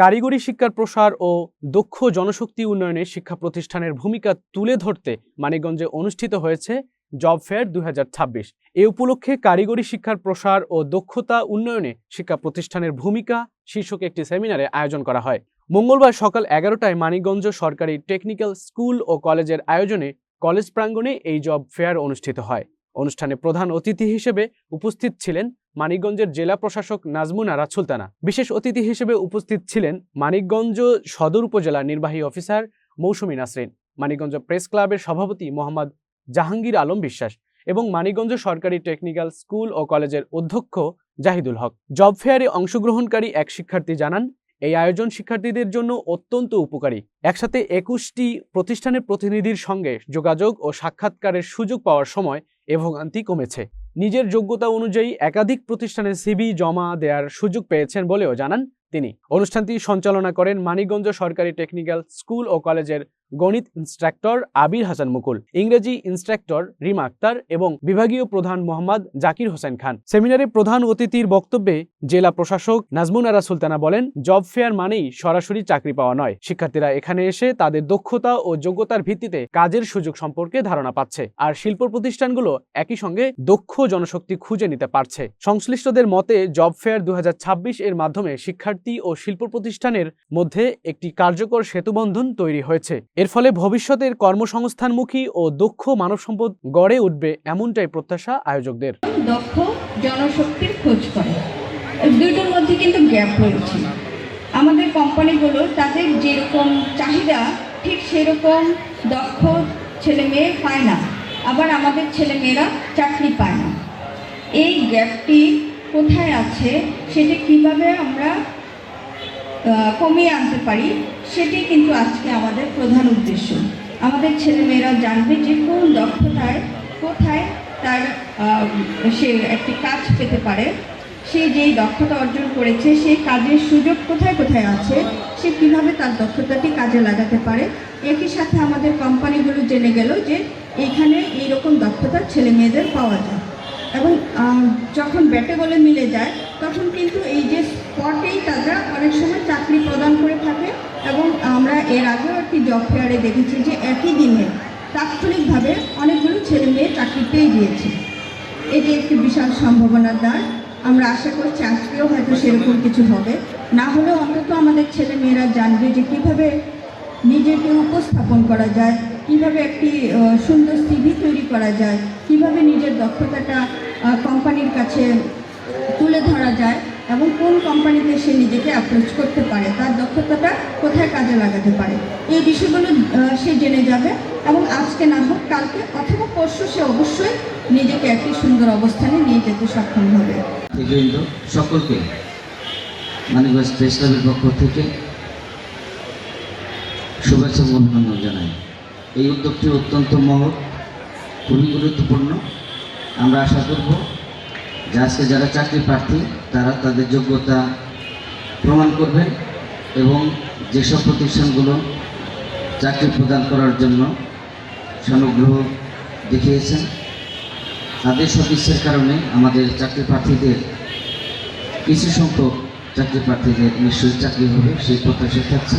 কারিগরি শিক্ষার প্রসার ও দক্ষ জনশক্তি উন্নয়নে শিক্ষা প্রতিষ্ঠানের ভূমিকা তুলে ধরতে মানিকগঞ্জে অনুষ্ঠিত হয়েছে জব ফেয়ার দুই এ উপলক্ষে কারিগরি শিক্ষার প্রসার ও দক্ষতা উন্নয়নে শিক্ষা প্রতিষ্ঠানের ভূমিকা শীর্ষক একটি সেমিনারে আয়োজন করা হয়। মঙ্গলবার সকাল এগারোটায় মানিকগঞ্জ সরকারি টেকনিক্যাল স্কুল ও কলেজের আয়োজনে কলেজ প্রাঙ্গণে এই জব ফেয়ার অনুষ্ঠিত হয়। অনুষ্ঠানে প্রধান অতিথি হিসেবে উপস্থিত ছিলেন মানিকগঞ্জের জেলা প্রশাসক নাজমুন আরা সুলতানা বিশেষ অতিথি হিসেবে উপস্থিত ছিলেন মানিকগঞ্জ সদর উপজেলা নির্বাহী অফিসার মৌসুমী নাসরিন, মানিকগঞ্জ প্রেস ক্লাবের সভাপতি মোহাম্মদ জাহাঙ্গীর আলম বিশ্বাস এবং মানিকগঞ্জ সরকারি টেকনিক্যাল স্কুল ও কলেজের অধ্যক্ষ জাহিদুল হক। জব ফেয়ারে অংশগ্রহণকারী এক শিক্ষার্থী জানান, এই আয়োজন শিক্ষার্থীদের জন্য অত্যন্ত উপকারী। একসাথে একুশটি প্রতিষ্ঠানের প্রতিনিধির সঙ্গে যোগাযোগ ও সাক্ষাৎকারের সুযোগ পাওয়ার সময় এ ভোগান্তি কমেছে। নিজের যোগ্যতা অনুযায়ী একাধিক প্রতিষ্ঠানে সিবি জমা দেওয়ার সুযোগ পেয়েছেন বলেও জানান তিনি। অনুষ্ঠানটি সঞ্চালনা করেন মানিকগঞ্জ সরকারি টেকনিক্যাল স্কুল ও কলেজের গণিত ইনস্ট্রাক্টর আবির হাসান মুকুল, ইংরেজি ইনস্ট্রাক্টর রিমা আক্তার এবং বিভাগীয় প্রধান মোহাম্মদ জাকির হোসেন খান। সেমিনারে প্রধান অতিথির বক্তব্যে জেলা প্রশাসক নাজমুন আরা সুলতানা বলেন, জব ফেয়ার মানেই সরাসরি চাকরি পাওয়া নয়। শিক্ষার্থীরা এখানে এসে তাদের দক্ষতা ও যোগ্যতার ভিত্তিতে কাজের সুযোগ সম্পর্কে ধারণা পাচ্ছে আর শিল্প প্রতিষ্ঠানগুলো একই সঙ্গে দক্ষ জনশক্তি খুঁজে নিতে পারছে। সংশ্লিষ্টদের মতে, জব ফেয়ার দু হাজার ছাব্বিশ এর মাধ্যমে শিক্ষার্থী ও শিল্প প্রতিষ্ঠানের মধ্যে একটি কার্যকর সেতুবন্ধন তৈরি হয়েছে। এর ফলে ভবিষ্যতের কর্মসংস্থানমুখী ও দক্ষ মানব সম্পদ গড়ে উঠবে এমনটাই প্রত্যাশা আয়োজকদের। দক্ষ জনশক্তির খোঁজ করে। দুটোর মধ্যে কিন্তু গ্যাপ রয়েছে। আমাদের কোম্পানিগুলো তাদের যেরকম চাহিদা, ঠিক সেরকম দক্ষ ছেলে মেয়ে পায় না। আবার আমাদের ছেলে মেয়েরা চাকরি পায় না। এই গ্যাপটি কোথায় আছে, সেটি কীভাবে আমরা কমিয়ে আনতে পারি, সেটি কিন্তু আজকে আমাদের প্রধান উদ্দেশ্য। আমাদের ছেলেমেয়েরা জানবে যে কোন দক্ষতায় কোথায় তার সে একটি কাজ পেতে পারে। সে যেই দক্ষতা অর্জন করেছে সেই কাজের সুযোগ কোথায় কোথায় আছে, সে কীভাবে তার দক্ষতাটি কাজে লাগাতে পারে, একই সাথে আমাদের কোম্পানিগুলো জেনে গেল যে এখানে এইরকম দক্ষতা ছেলে মেয়েদের পাওয়া যায়। এবং যখন ব্যাটে বলে মিলে যায়, তখন কিন্তু এই যে স্পটেই তারা অনেক সময় চাকরি প্রদান করে থাকে এবং আমরা এর আগেও একটি জব ফেয়ারে দেখেছি যে একই দিনে তাৎক্ষণিকভাবে অনেকগুলো ছেলে মেয়ে চাকরি পেয়ে গিয়েছে। এটি একটি বিশাল সম্ভাবনার দ্বার। আমরা আশা করছি আজকেও হয়তো সেরকম কিছু হবে। না হলেও অন্তত আমাদের ছেলে মেয়েরা জানবে যে কীভাবে নিজেকে উপস্থাপন করা যায় কীভাবে একটি সুন্দর সিভি তৈরি করা যায়, কীভাবে নিজের দক্ষতাটা কোম্পানির কাছে তুলে ধরা যায় এবং কোন কোম্পানিতে সে নিজেকে অ্যাপ্রোচ করতে পারে, তার দক্ষতাটা কোথায় কাজে লাগাতে পারে, এই বিষয়গুলো সে জেনে যাবে এবং আজকে না হোক কালকে অথবা পরশু সে অবশ্যই নিজেকে একটি সুন্দর অবস্থানে নিয়ে যেতে সক্ষম হবে। সকলকে ক্লাবের পক্ষ থেকে শুভেচ্ছা অভিনন্দন জানাই। এই উদ্যোগটি অত্যন্ত মহৎ, খুবই গুরুত্বপূর্ণ। আমরা আশা করব যে আজকে যারা চাকরি প্রার্থী, তারা তাদের যোগ্যতা প্রমাণ করবেন এবং যেসব প্রতিষ্ঠানগুলো চাকরি প্রদান করার জন্য সানুগ্রহ দেখিয়েছেন, তাদের সদিচ্ছের কারণে আমাদের চাকরি প্রার্থীদের, কিছু সংখ্যক চাকরি প্রার্থীদের নিশ্চয়ই চাকরি হবে, সেই প্রত্যাশা থাকছে।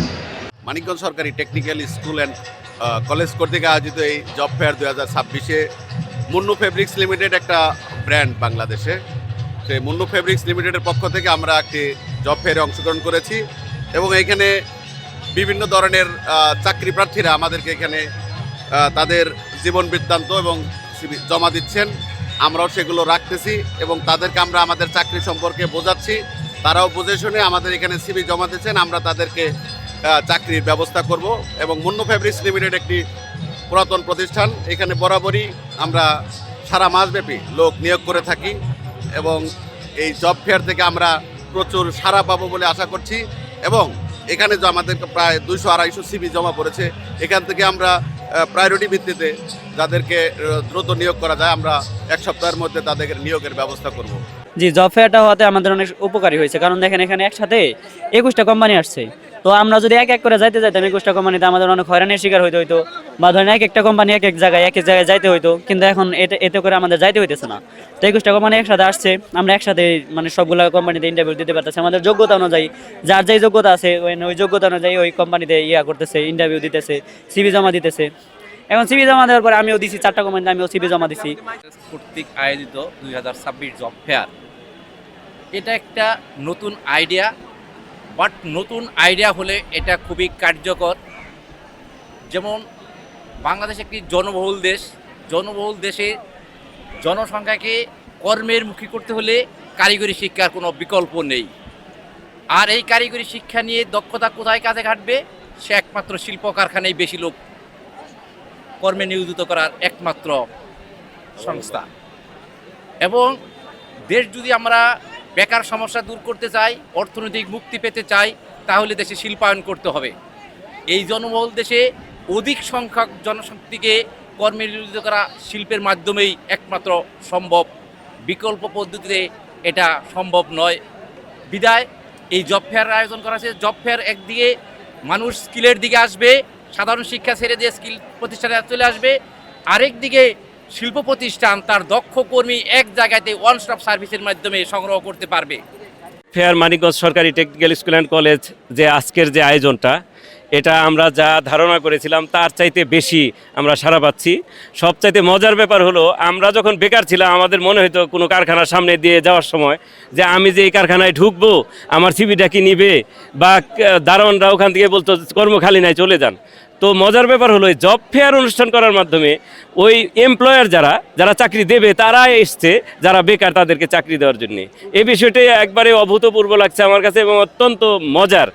মানিকগঞ্জ সরকারি টেকনিক্যাল স্কুল অ্যান্ড কলেজ কর্তৃক আয়োজিত এই জব ফেয়ার দু হাজার ছাব্বিশে মুন্নু ফেব্রিক্স লিমিটেড একটা ব্র্যান্ড বাংলাদেশে। সেই মুন্নু ফেব্রিক্স লিমিটেডের পক্ষ থেকে আমরা একটি জব ফেয়ারে অংশগ্রহণ করেছি এবং এখানে বিভিন্ন ধরনের চাকরি প্রার্থীরা আমাদেরকে এখানে তাদের জীবন বৃত্তান্ত এবং জমা দিচ্ছেন। আমরাও সেগুলো রাখতেছি এবং তাদেরকে আমরা আমাদের চাকরি সম্পর্কে বোঝাচ্ছি। তারাও বুঝে শুনে আমাদের এখানে সিবি জমা দিচ্ছেন। আমরা তাদেরকে চাকরির ব্যবস্থা করব এবং মুন্নু ফেব্রিক্স লিমিটেড একটি পুরাতন প্রতিষ্ঠান। এখানে বরাবরই আমরা সারা মাসব্যাপী লোক নিয়োগ করে থাকি এবং এই জব ফেয়ার থেকে আমরা প্রচুর সাড়া পাবো বলে আশা করছি এবং এখানে যে আমাদের প্রায় দুইশো আড়াইশো সিবি জমা পড়েছে, এখান থেকে আমরা প্রায়োরিটি ভিত্তিতে যাদেরকে দ্রুত নিয়োগ করা যায়, আমরা এক সপ্তাহের মধ্যে তাদের নিয়োগের ব্যবস্থা করব। জি, জব ফেয়ারটা হওয়াতে আমাদের অনেক উপকারী হয়েছে। কারণ দেখেন, এখানে একসাথে একুশটা কোম্পানি আসছে। তো আমরা যদি এক এক করে যাইতে যাইতাম একুশটা কোম্পানিতে আমাদের অনেক হয়রানির শিকার হইতে হইতো, বা ধরেন এক একটা কোম্পানি এক এক জায়গায়, এক এক জায়গায় যাইতে হইতো, কিন্তু এখন এটা এতে করে আমাদের যাইতে হইতেছে না। তো একুশটা কোম্পানি একসাথে আসছে, আমরা একসাথে মানে সবগুলো কোম্পানিতে ইন্টারভিউ দিতে পারতেছি। আমাদের যোগ্যতা অনুযায়ী, যার যেই যোগ্যতা আছে, ওই যোগ্যতা অনুযায়ী ওই কোম্পানিতে ইয়া করতেছে ইন্টারভিউ দিতেছে সিভি জমা দিতেছে। এখন সিভি জমা দেওয়ার পরে আমিও দিছি, চারটা কোম্পানিতে আমিও সিভি জমা দিছি। কর্তৃক আয়োজিত দুই হাজার ছাব্বিশ জব ফেয়ার। এটা একটা নতুন আইডিয়া বাট নতুন আইডিয়া হলে এটা খুবই কার্যকর? যেমন বাংলাদেশ একটি জনবহুল দেশ। জনবহুল দেশে জনসংখ্যাকে কর্মের মুখী করতে হলে কারিগরি শিক্ষার কোনো বিকল্প নেই। আর এই কারিগরি শিক্ষা নিয়ে দক্ষতা কোথায় কাজে ঘাটবে? সে একমাত্র শিল্প কারখানায় বেশি লোক কর্মে নিয়োজিত করার একমাত্র সংস্থা। এবং দেশ যদি আমরা বেকার সমস্যা দূর করতে চাই অর্থনৈতিক মুক্তি পেতে চাই তাহলে দেশে শিল্পায়ন করতে হবে। এই জনবহুল দেশে অধিক সংখ্যক জনশক্তিকে কর্মে নিয়োজিত করা শিল্পের মাধ্যমেই একমাত্র সম্ভব। বিকল্প পদ্ধতিতে এটা সম্ভব নয়। বিদায়, এই জব ফেয়ার আয়োজন করা হয়েছে। জব ফেয়ার একদিকে মানুষ স্কিলের দিকে আসবে, সাধারণ শিক্ষা ছেড়ে দিয়ে স্কিল প্রতিষ্ঠানে চলে আসবে। আরেক দিকে শিল্প প্রতিষ্ঠান তার দক্ষ কর্মী এক জায়গাতে ওয়ান স্টপ সার্ভিসের মাধ্যমে সংগ্রহ করতে পারবে। ফেয়ার মানিকগঞ্জ সরকারি টেকনিক্যাল স্কুল অ্যান্ড কলেজ যে আজকের যে আয়োজনটা, এটা আমরা যা ধারণা করেছিলাম তার চাইতে বেশি আমরা সারা পাচ্ছি। সবচাইতে মজার ব্যাপার হলো, আমরা যখন বেকার ছিলাম, আমাদের মনে হতো কোনো কারখানার সামনে দিয়ে যাওয়ার সময় যে আমি যে এই কারখানায় ঢুকবো, আমার সিবিটা কি নিবে, বা দারোয়ানরা ওখান থেকে বলতো কর্মখালি নাই, চলে যান। তো মজার ব্যাপার হলো জব ফেয়ার অনুষ্ঠান করার মাধ্যমে ওই এমপ্লয়ার যারা যারা চাকরি দেবে তারা এসছে, যারা বেকার তাদেরকে চাকরি দেওয়ার জন্য। এই বিষয়টি একবারে অভূতপূর্ব লাগছে আমার কাছে এবং অত্যন্ত মজার।